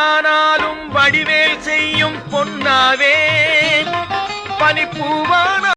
ஆனாலும் வடிவேல் செய்யும் பொன்னாவே. பனிப்பூவான்